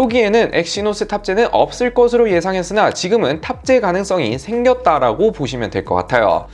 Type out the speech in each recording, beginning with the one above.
초기에는 엑시노스 탑재는 없을 것으로 예상했으나 지금은 탑재 가능성이 생겼다라고 보시면 될 것 같아요.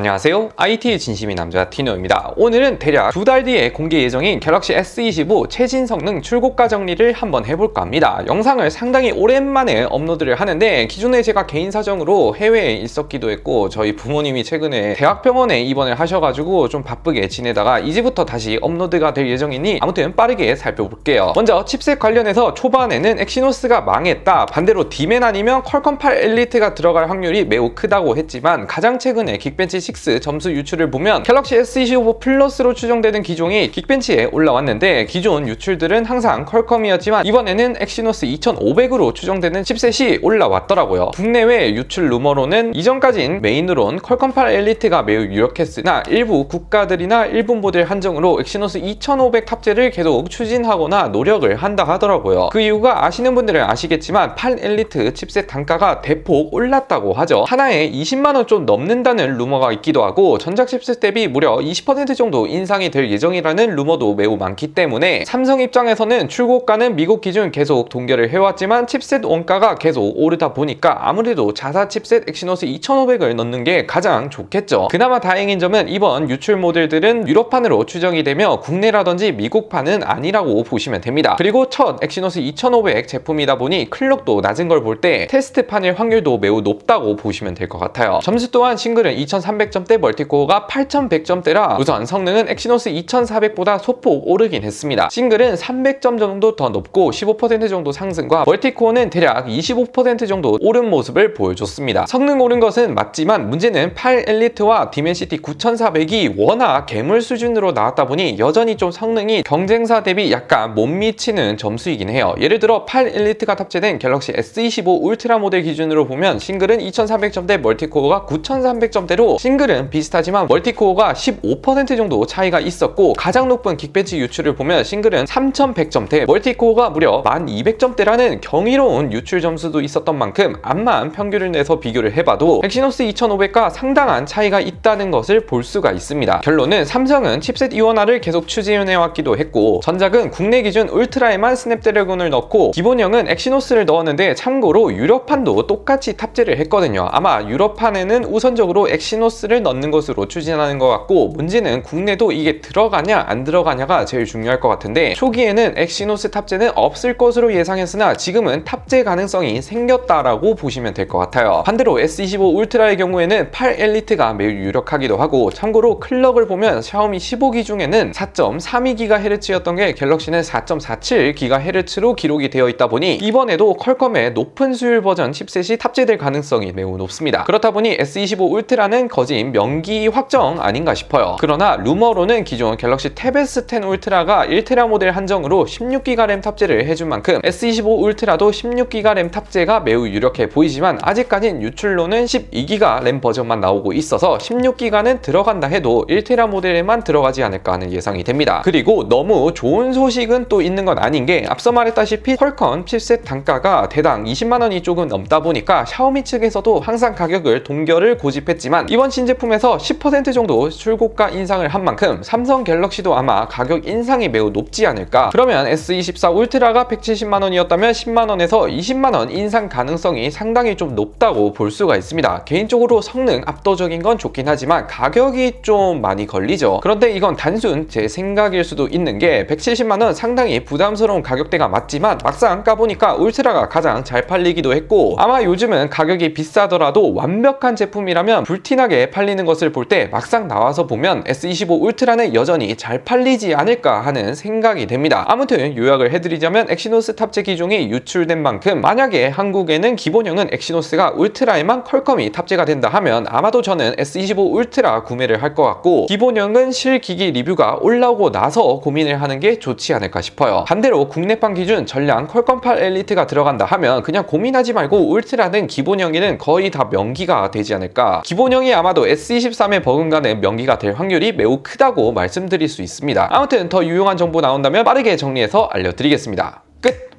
안녕하세요. IT의 진심인 남자 티노입니다. 오늘은 대략 두 달 뒤에 공개 예정인 갤럭시 S25 최신 성능 출고가 정리를 한번 해볼까 합니다. 영상을 상당히 오랜만에 업로드를 하는데 기존에 제가 개인 사정으로 해외에 있었기도 했고 저희 부모님이 최근에 대학병원에 입원을 하셔가지고 좀 바쁘게 지내다가 이제부터 다시 업로드가 될 예정이니 아무튼 빠르게 살펴볼게요. 먼저 칩셋 관련해서 초반에는 엑시노스가 망했다. 반대로 디맨 아니면 퀄컴 8 엘리트가 들어갈 확률이 매우 크다고 했지만 가장 최근에 긱벤치 6 점수 유출을 보면 갤럭시 S25 플러스로 추정되는 기종이 긱벤치에 올라왔는데 기존 유출들은 항상 퀄컴이었지만 이번에는 엑시노스 2500으로 추정되는 칩셋이 올라왔더라고요. 국내외 유출 루머로는 이전까진 메인으론 퀄컴 8 엘리트가 매우 유력했으나 일부 국가들이나 일본 모델 한정으로 엑시노스 2500 탑재를 계속 추진하거나 노력을 한다 하더라고요. 그 이유가 아시는 분들은 아시겠지만 8 엘리트 칩셋 단가가 대폭 올랐다고 하죠. 하나에 20만원 좀 넘는다는 루머가 있기도 하고 전작 칩셋 대비 무려 20% 정도 인상이 될 예정이라는 루머도 매우 많기 때문에 삼성 입장에서는 출고가는 미국 기준 계속 동결을 해왔지만 칩셋 원가가 계속 오르다 보니까 아무래도 자사 칩셋 엑시노스 2500을 넣는 게 가장 좋겠죠. 그나마 다행인 점은 이번 유출 모델들은 유럽판으로 추정이 되며 국내라든지 미국판은 아니라고 보시면 됩니다. 그리고 첫 엑시노스 2500 제품이다 보니 클럭도 낮은 걸 볼 때 테스트판일 확률도 매우 높다고 보시면 될 것 같아요. 점수 또한 싱글은 2300 점대 멀티코어가 8100점대라 우선 성능은 엑시노스 2400보다 소폭 오르긴 했습니다. 싱글은 300점 정도 더 높고 15% 정도 상승과 멀티코어는 대략 25% 정도 오른 모습을 보여줬습니다. 성능 오른 것은 맞지만 문제는 8 엘리트와 디멘시티 9400이 워낙 괴물 수준으로 나왔다 보니 여전히 좀 성능이 경쟁사 대비 약간 못 미치는 점수이긴 해요. 예를 들어 8 엘리트가 탑재된 갤럭시 S25 울트라 모델 기준으로 보면 싱글은 2300점대 멀티코어가 9300점대로 싱글은 비슷하지만 멀티코어가 15% 정도 차이가 있었고 가장 높은 긱벤치 유출을 보면 싱글은 3100점대 멀티코어가 무려 1200점대라는 경이로운 유출 점수도 있었던 만큼 암만 평균을 내서 비교를 해봐도 엑시노스 2500과 상당한 차이가 있다는 것을 볼 수가 있습니다. 결론은 삼성은 칩셋 이원화를 계속 추진해왔기도 했고 전작은 국내 기준 울트라에만 스냅드래곤을 넣고 기본형은 엑시노스를 넣었는데 참고로 유럽판도 똑같이 탑재를 했거든요. 아마 유럽판에는 우선적으로 엑시노스 를 넣는 것으로 추진하는 것 같고 문제는 국내도 이게 들어가냐 안 들어가냐가 제일 중요할 것 같은데 초기에는 엑시노스 탑재는 없을 것으로 예상했으나 지금은 탑재 가능성이 생겼다라고 보시면 될 것 같아요. 반대로 S25 울트라의 경우에는 8 엘리트가 매우 유력하기도 하고 참고로 클럭을 보면 샤오미 15기 중에는 4.32GHz였던 게 갤럭시는 4.47GHz로 기록이 되어 있다 보니 이번에도 퀄컴의 높은 수율 버전 칩셋이 탑재될 가능성이 매우 높습니다. 그렇다 보니 S25 울트라는 거진 명기 확정 아닌가 싶어요. 그러나 루머로는 기존 갤럭시 탭 S10 울트라가 1테라 모델 한정으로 16기가 램 탑재를 해준 만큼 S25 울트라도 16기가 램 탑재가 매우 유력해 보이지만 아직까진 유출로는 12기가 램 버전만 나오고 있어서 16기가는 들어간다 해도 1테라 모델에만 들어가지 않을까 하는 예상이 됩니다. 그리고 너무 좋은 소식은 또 있는 건 아닌 게 앞서 말했다시피 퀄컴 칩셋 단가가 대당 20만 원이 조금 넘다 보니까 샤오미 측에서도 항상 가격을 동결을 고집했지만 이번 신제품에서 10% 정도 출고가 인상을 한 만큼 삼성 갤럭시도 아마 가격 인상이 매우 높지 않을까. 그러면 S24 울트라가 170만 원이었다면 10만 원에서 20만 원 인상 가능성이 상당히 좀 높다고 볼 수가 있습니다. 개인적으로 성능 압도적인 건 좋긴 하지만 가격이 좀 많이 걸리죠. 그런데 이건 단순 제 생각일 수도 있는 게 170만 원 상당히 부담스러운 가격대가 맞지만 막상 까보니까 울트라가 가장 잘 팔리기도 했고 아마 요즘은 가격이 비싸더라도 완벽한 제품이라면 불티나게 팔리는 것을 볼 때 막상 나와서 보면 S25 울트라는 여전히 잘 팔리지 않을까 하는 생각이 됩니다. 아무튼 요약을 해드리자면 엑시노스 탑재 기종이 유출된 만큼 만약에 한국에는 기본형은 엑시노스가 울트라에만 퀄컴이 탑재가 된다 하면 아마도 저는 S25 울트라 구매를 할 것 같고 기본형은 실기기 리뷰가 올라오고 나서 고민을 하는 게 좋지 않을까 싶어요. 반대로 국내판 기준 전량 퀄컴 8 엘리트가 들어간다 하면 그냥 고민하지 말고 울트라는 기본형에는 거의 다 명기가 되지 않을까. 기본형이 아마 도 S23에 버금가는 명기가 될 확률이 매우 크다고 말씀드릴 수 있습니다. 아무튼 더 유용한 정보 나온다면 빠르게 정리해서 알려드리겠습니다. 끝!